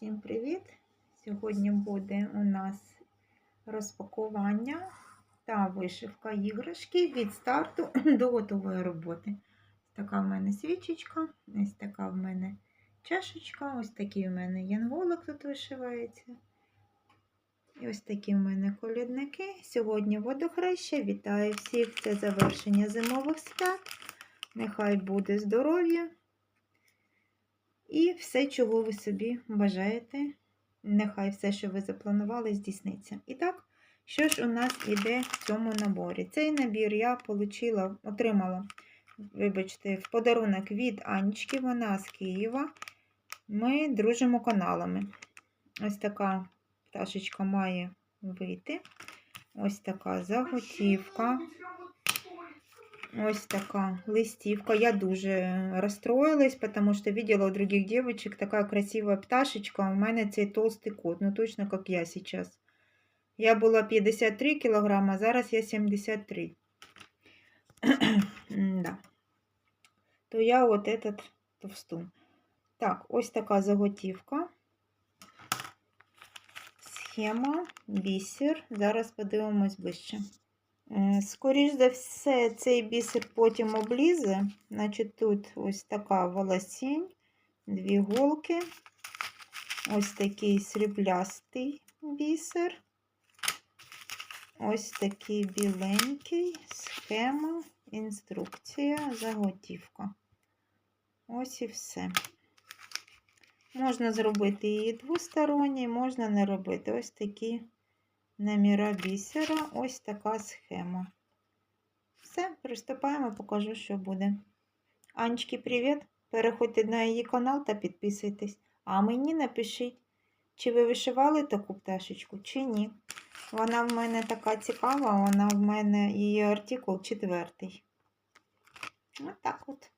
Всім привіт! Сьогодні буде у нас розпакування та вишивка іграшки від старту до готової роботи. Така в мене свічечка, ось така в мене чашечка, ось такий у мене янголик тут вишивається. І ось такі в мене колядники. Сьогодні водохреща. Вітаю всіх! Це завершення зимових свят. Нехай буде здоров'я. І все, чого ви собі бажаєте, нехай все, що ви запланували, здійсниться. І так, що ж у нас іде в цьому наборі? Цей набір я получила, отримала, вибачте, в подарунок від Анечки, вона з Києва. Ми дружимо каналами. Ось така пташечка має вийти. Ось така заготівка. Ось така листівка. Я дуже расстроилась, потому что видела у других девочек такая красивая пташечка. а У мене цей толстый кот, ну точно как я сейчас. Я була 53 кілограма, а зараз я 73. да. То я от этот товстун. Так, ось така заготівка. Схема, бісер. Зараз подивимось ближче. Скоріш за все, цей бісер потім облізе. Значить, тут ось така волосінь, дві голки, ось такий сріблястий бісер, ось такий біленький, схема, інструкція, заготівка. Ось і все. Можна зробити її двосторонній, можна не робити. Ось такі наміра бісера. Ось така схема. Все, приступаємо, покажу, що буде. Анечки, привіт! Переходьте на її канал та підписуйтесь. А мені напишіть, чи ви вишивали таку пташечку, чи ні. Вона в мене така цікава, вона в мене її артикул четвертий. Ось так от.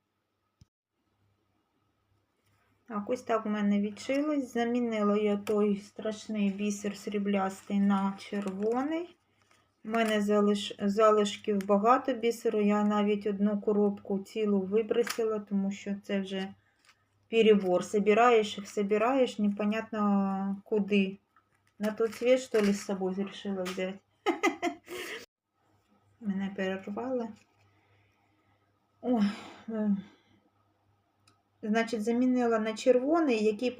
Так, ось так в мене відшилось. Замінила я той страшний бісер сріблястий на червоний. У мене залиш... залишків багато бісеру. Я навіть одну коробку цілу вибросила, тому що це вже перебор. Собираєш їх, собираєш, непонятно куди. На тот цвет, що ли, з собою вирішила взяти. Мене перервали. Ой, Значить, замінила на червоний, який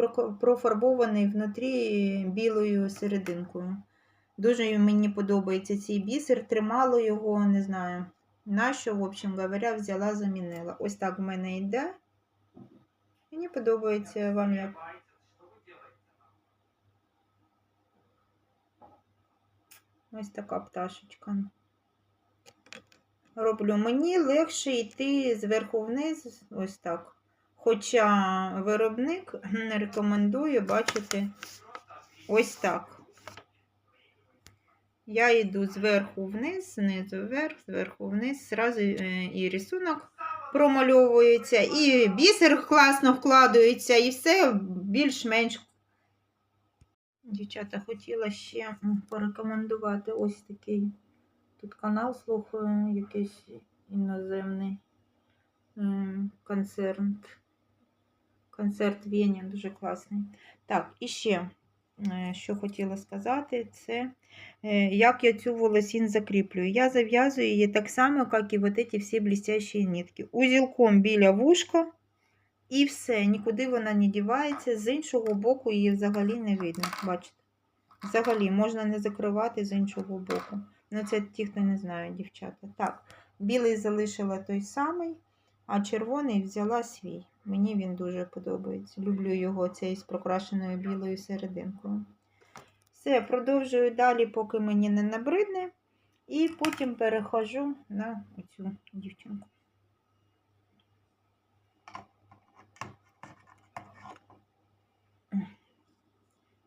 профарбований внутрі білою серединкою. Дуже мені подобається цей бісер. Тримала його, не знаю, на що, в общем говоря, взяла, замінила. Ось так в мене йде. Мені подобається вам як. Ось така пташечка. Роблю. Мені легше йти зверху вниз, ось так. Хоча виробник не рекомендує бачити ось так. Я йду зверху вниз, знизу вверх, зверху вниз, зразу е, і рисунок промальовується, і бісер класно вкладується, і все більш-менш. Дівчата, хотіла ще порекомендувати ось такий тут канал, слухаю, якийсь іноземний ем, концерн. Концерт Вені дуже класний. Так, і ще, е, що хотіла сказати, це е, як я цю волосінь закріплюю. Я зав'язую її так само, як і вот эти всі блестящі нитки. Узілком біля вушка, і все, нікуди вона не дівається. З іншого боку її взагалі не видно. Бачите? Взагалі, можна не закривати з іншого боку. Ну, це ті, хто не знає, дівчата. Так, білий залишила той самий, а червоний взяла свій. Мені він дуже подобається. Люблю його цей з прокрашеною білою серединкою. Все, продовжую далі, поки мені не набридне. І потім перехожу на цю дівчинку.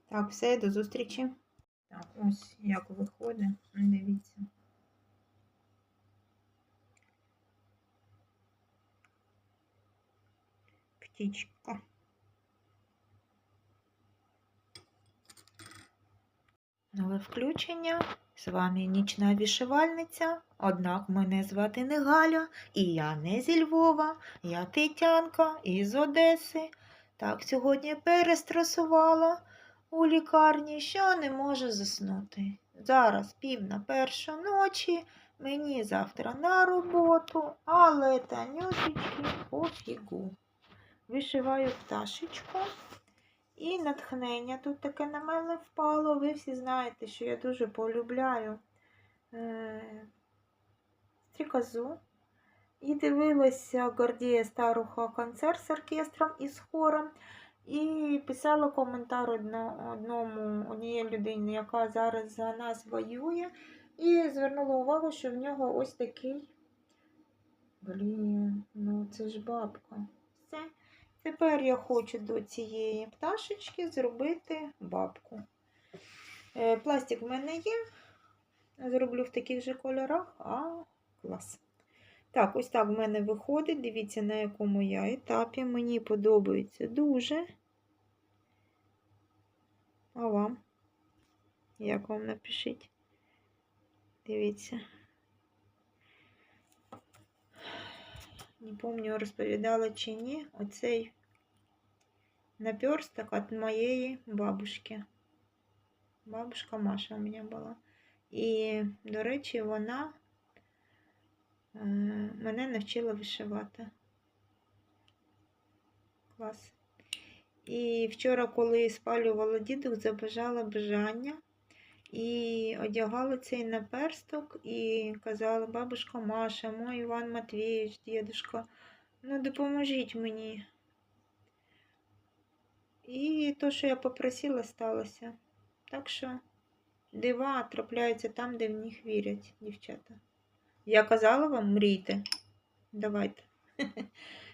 Так, все, до зустрічі. Так, ось як виходить. Дивіться. Птічка. Нове включення. З вами нічна вішивальниця. Однак мене звати не Галя, і я не зі Львова, я Тетянка із Одеси. Так, сьогодні перестресувала у лікарні, що не можу заснути. Зараз пів на першу ночі, мені завтра на роботу, але танюсечки пофігу. Вишиваю пташечку. І натхнення тут таке на мене впало. Ви всі знаєте, що я дуже полюбляю е- стрікозу. І дивилася Гордія Старуха концерт з оркестром і з хором. І писала коментар одно, одному однієї людині, яка зараз за нас воює. І звернула увагу, що в нього ось такий. Блін, ну це ж бабка. Тепер я хочу до цієї пташечки зробити бабку. Е, Пластик в мене є. Зроблю в таких же кольорах, а клас. Так, ось так в мене виходить. Дивіться, на якому я етапі. Мені подобається дуже. А вам? Як вам напишіть? Дивіться. Не пам'ятаю, розповідала чи ні. Оцей наперсток від моєї бабушки. Бабушка Маша у мене була. І, до речі, вона е, мене навчила вишивати. Клас. І вчора, коли спалювала діду, забажала бажання і одягала цей наперсток і казала, бабушка Маша, мой Іван Матвійович, дідушка, ну допоможіть мені. І то, що я попросила, сталося. Так що дива трапляються там, де в них вірять, дівчата. Я казала вам, мрійте. Давайте.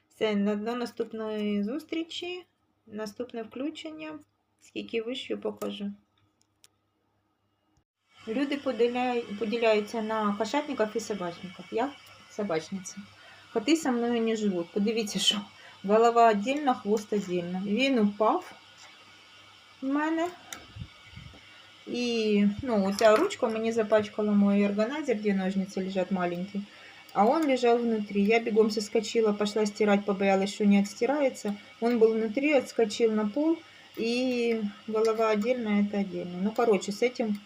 Все, до наступної зустрічі, наступне включення. Скільки вищу покажу. Люди поділяють, поділяються на кошатників і собачників. Я собачниця. Коти со мною не живуть. Подивіться, що голова віддільно, хвост віддільно. Він упав в мене. І ну, ця ручка мені запачкала мой органайзер, где ножницы лежат маленькие. А он лежал внутри. Я бегом соскочила, пошла стирать, побоялась, что не отстирается. Он был внутри, отскочил на пол, и голова отдельно, это отдельно. Ну, короче, с этим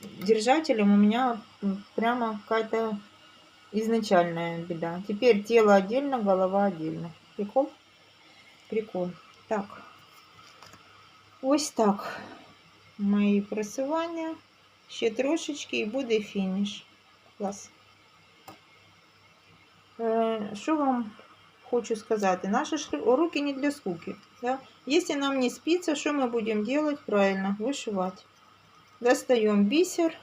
держателем у меня м, прямо какая-то изначальная беда. Теперь тело отдельно, голова отдельно. Прикол? Прикол. Так. Ось так. Мої просування. Ще трошечки і буде фініш. Клас. Е, Що вам хочу сказати? Наші ж уроки не для скуки. Да? Если нам не спится, что мы будем делать? Правильно, вышивать. Достаем бісер.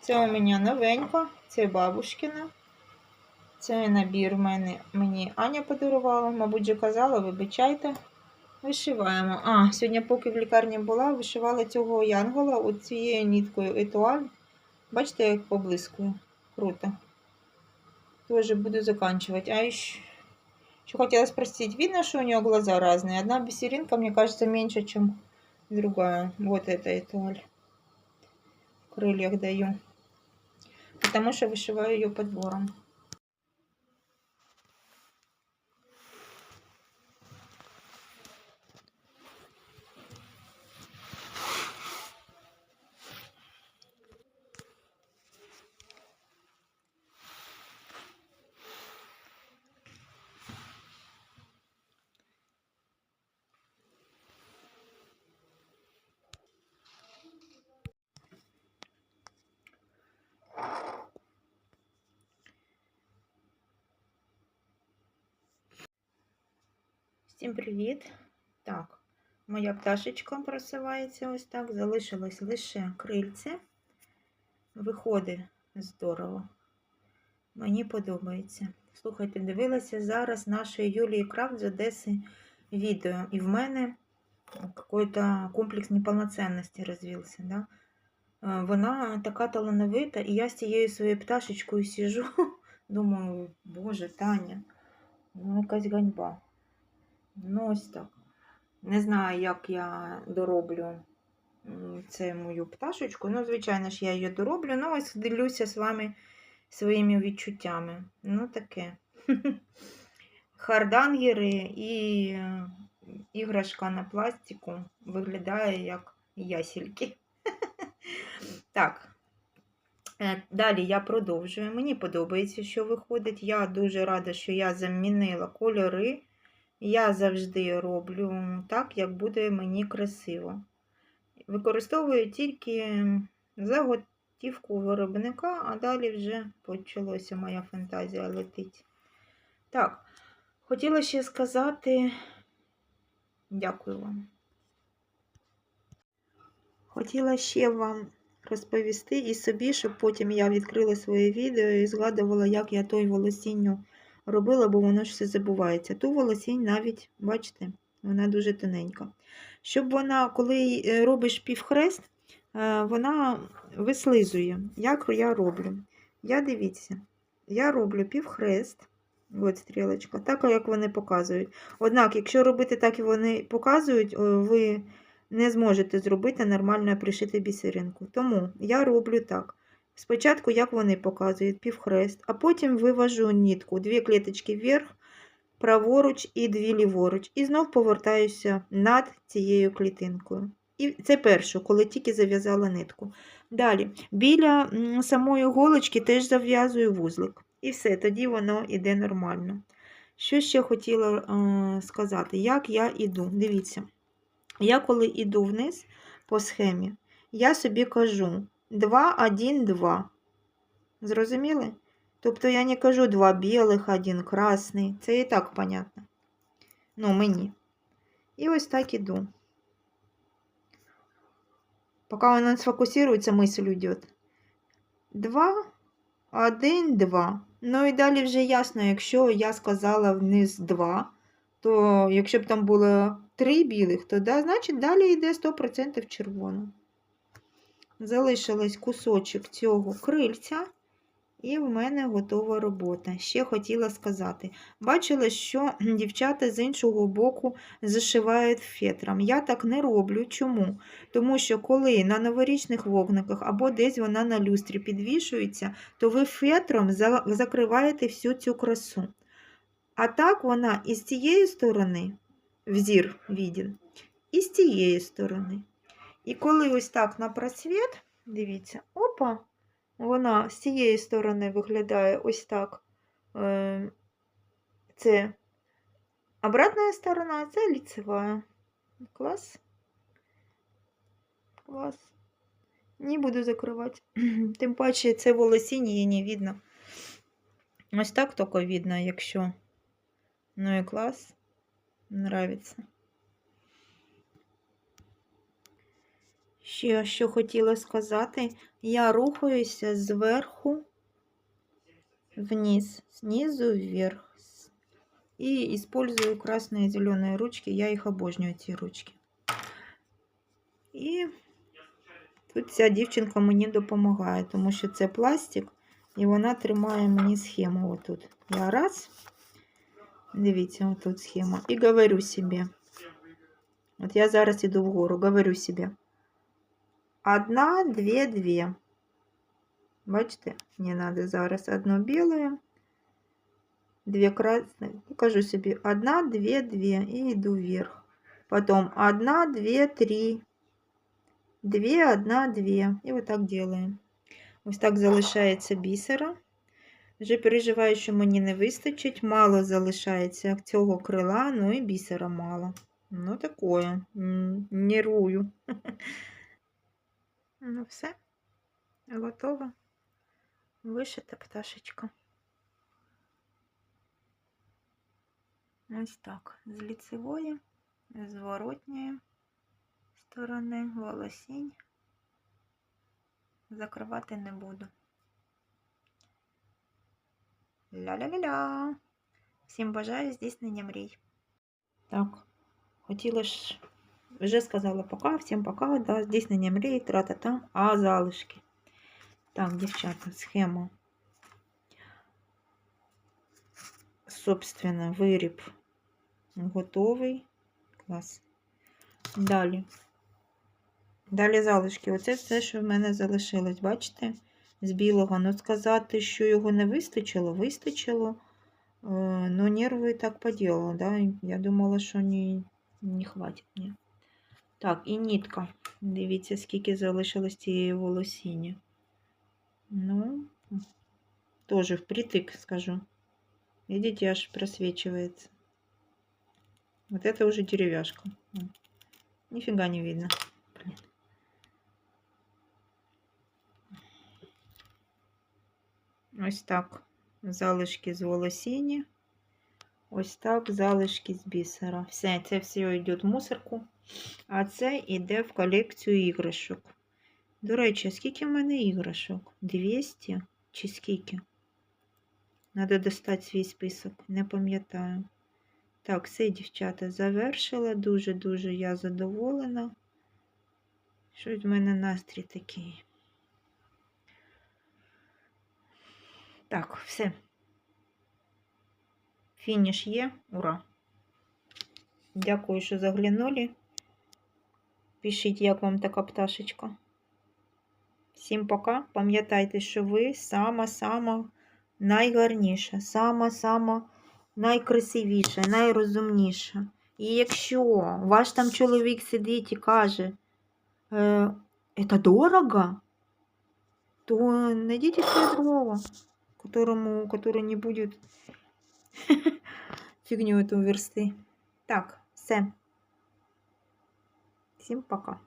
Це у мене новенька, це бабушкина. Це набір в мене, мені Аня подарувала, мабуть, вже казала, вибачайте. Вишиваємо. А, сьогодні, поки в лікарні була, вишивала цього янгола от цією ніткою етуаль. Бачите, як поблискує. Круто. Тоже буду заканчивать. А еще, еще хотела спросить, видно, что у нее глаза разные? Одна бисеринка, мне кажется, меньше, чем другая. Вот это этуаль. Крыльях даю. Потому что вышиваю ее подбором. Всім привіт! Так, моя пташечка просувається ось так. Залишилось лише крильце. Виходить здорово. Мені подобається. Слухайте, дивилася зараз нашої Юлії Крафт з Одеси відео. І в мене какой-то комплекс неполноценності розвився. Да? Е, Вона така талановита, і я з цією своєю пташечкою сижу. Думаю, боже, Таня, ну якась ганьба. Ну, ось так. Не знаю, як я дороблю це мою пташечку. Ну, звичайно ж, я її дороблю. Ну, ось ділюся з вами своїми відчуттями. Ну, таке. Хардангери і е, іграшка на пластику виглядає як ясільки. Так. Е, Далі я продовжую. Мені подобається, що виходить. Я дуже рада, що я замінила кольори. Я завжди роблю так, як буде мені красиво. Використовую тільки заготівку виробника, а далі вже почалося моя фантазія летить. Так, хотіла ще сказати дякую вам. Хотіла ще вам розповісти і собі, щоб потім я відкрила своє відео і згадувала, як я той волосінню робила, бо воно ж все забувається. Ту волосінь навіть, бачите, вона дуже тоненька. Щоб вона, коли е, робиш півхрест, е, вона вислизує. Як я роблю? Я дивіться, я роблю півхрест, от стрілочка, так як вони показують. Однак, якщо робити так, як вони показують, ви не зможете зробити нормально пришити бісеринку. Тому я роблю так. Спочатку, як вони показують, півхрест, а потім вивожу нітку, дві клеточки вверх, праворуч і дві ліворуч. І знов повертаюся над цією клітинкою. І це перше, коли тільки зав'язала нитку. Далі, біля самої голочки теж зав'язую вузлик. І все, тоді воно йде нормально. Що ще хотіла е, сказати, як я іду? Дивіться, я коли іду вниз по схемі, я собі кажу 2, 1, 2. Зрозуміли? Тобто я не кажу два білих, один красний. Це і так понятно. Ну, мені. І ось так іду. Пока воно сфокусируется, мысль уйдет. Два, один, два. Ну і далі вже ясно, якщо я сказала вниз два, то якщо б там було три білих, то да, значить далі йде 100% червоно. Залишилось кусочок цього крильця, і в мене готова робота. Ще хотіла сказати. Бачила, що дівчата з іншого боку зашивають фетром. Я так не роблю. Чому? Тому що коли на новорічних вогниках або десь вона на люстрі підвішується, то ви фетром закриваєте всю цю красу. А так вона і з цієї сторони, взір відін, і з цієї сторони. І коли ось так на просвіт, дивіться, опа, вона з цієї сторони виглядає ось так. Е, Це обратна сторона, це лицева. Клас. Клас. Не буду закривати. Тим паче це волосіння її не видно. Ось так тільки видно, якщо. Ну і клас. Нравиться. Ще що хотіла сказати, я рухаюся зверху вниз, снизу вверх. И использую красные и зеленые ручки. Я їх обожнюю, ці ручки. І тут ця дівчинка мені допомагає, тому що це пластик, і вона тримає мені схему отут. Я раз, дивіться, отут схема, і говорю собі. От я зараз іду вгору, говорю собі. Одна, дві, дві. Бачите, мені треба зараз одну білу, дві красні. Кажу собі одна, дві, дві і йду вверх. Потом одна, дві, три. Дві, одна, дві. І отак делаємо. Ось так залишається бісера. Вже переживаю, що мені не вистачить. Мало залишається цього крила, ну і бісера мало. Ну, такое. Нервую. Ну, все. Готово. Вишита пташечка. Ось так. З ліцевої, з воротньої сторони волосінь. Закривати не буду. Ля-ля-ля-ля. Всім бажаю здійснення мрій. Так, хотіла ж, вже сказала пока, всім пока, да, здійснення мрій, тра-та-та, а залишки. Так, дівчата, схема. Собственно, виріб готовий. Клас. Далі. Далі залишки. Оце все, що в мене залишилось, бачите? З білого. Ну, сказати, що його не вистачило, вистачило. Е, Ну, нерви так поділо, да? Я думала, що ні, Не хватить мені. Так, і нітка. Дивіться, скільки залишилось цієї волосіні. Ну, тоже впритык скажу. Видите, аж просвечивается. Вот это уже деревяшка. М. Нифига не видно. Блин. Ось так. Залишки з волосіні. Ось так залишки з бісера. Все, це все йде в мусорку. А це йде в колекцію іграшок. До речі, скільки в мене іграшок? 200 чи скільки? Надо достати свій список, не пам'ятаю. Так, все, дівчата, завершила. Дуже-дуже я задоволена. Щось в мене настрій такий. Так, все. Фініш є. Ура! Дякую, що заглянули. Пишіть, як вам така пташечка. Всім пока. Пам'ятайте, що ви сама-сама найгарніша, сама-сама найкрасивіша, найрозумніша. І якщо ваш там чоловік сидить і каже, е, це дорого, то найдите себе другого, которому, который не будет фигню эту версти. Так, все. Всім пока.